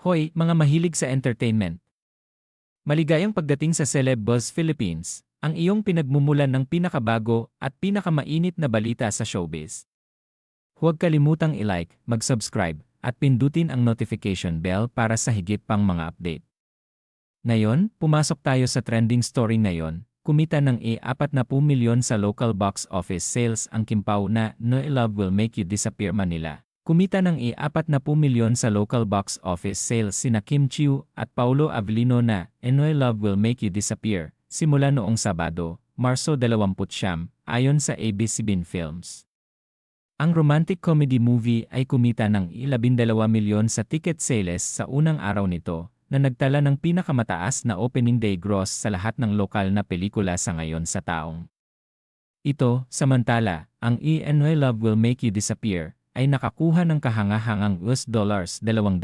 Hoy, mga mahilig sa entertainment. Maligayang pagdating sa Celeb Buzz Philippines, ang iyong pinagmumulan ng pinakabago at pinakamainit na balita sa showbiz. Huwag kalimutang i-like, mag-subscribe, at pindutin ang notification bell para sa higit pang mga update. Ngayon, pumasok tayo sa trending story ngayon. Kumita ng E40 milyon sa local box office sales ang kimpaw na No Love Will Make You Disappear Manila. Kumita ng E40 milyon sa local box office sales sina Kim Chiu at Paulo Avellino na No Love Will Make You Disappear simula noong Sabado, Marso 20 ayon sa ABS-CBN Films. Ang romantic comedy movie ay kumita ng 12 milyon sa ticket sales sa unang araw nito na nagtala ng pinakamataas na opening day gross sa lahat ng lokal na pelikula sa ngayon sa taong. Ito, samantala, ang E&Y Love Will Make You Disappear, ay nakakuha ng kahangahangang US dollars 200,000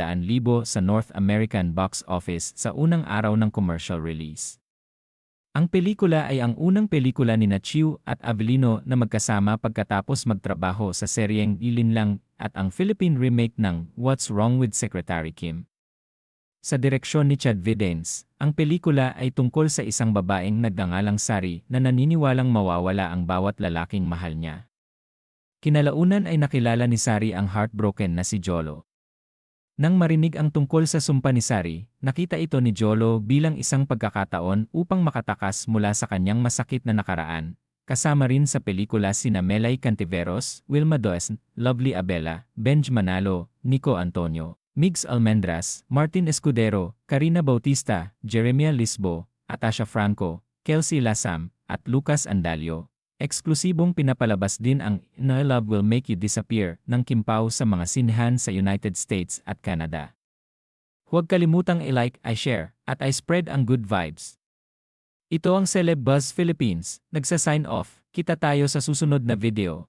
sa North American box office sa unang araw ng commercial release. Ang pelikula ay ang unang pelikula ni Chiu at Avellino na magkasama pagkatapos magtrabaho sa seryeng Ilin Lang at ang Philippine remake ng What's Wrong with Secretary Kim. Sa direksyon ni Chad Videns, ang pelikula ay tungkol sa isang babaeng nagngangalang Sari na naniniwalang mawawala ang bawat lalaking mahal niya. Kinalaunan ay nakilala ni Sari ang heartbroken na si Jolo. Nang marinig ang tungkol sa sumpa ni Sari, nakita ito ni Jolo bilang isang pagkakataon upang makatakas mula sa kanyang masakit na nakaraan. Kasama rin sa pelikula sina Melay Cantiveros, Wilma Doesn, Lovely Abela, Benj Manalo, Nico Antonio, Migs Almendras, Martin Escudero, Karina Bautista, Jeremia Lisbo, Atasha Franco, Kelsey Lasam, at Lucas Andalio. Eksklusibong pinapalabas din ang No Love Will Make You Disappear ng Kimpaw sa mga sinhan sa United States at Canada. Huwag kalimutang i-like, i-share, at i-spread ang good vibes. Ito ang Celeb Buzz Philippines, nagsa-sign off, kita tayo sa susunod na video.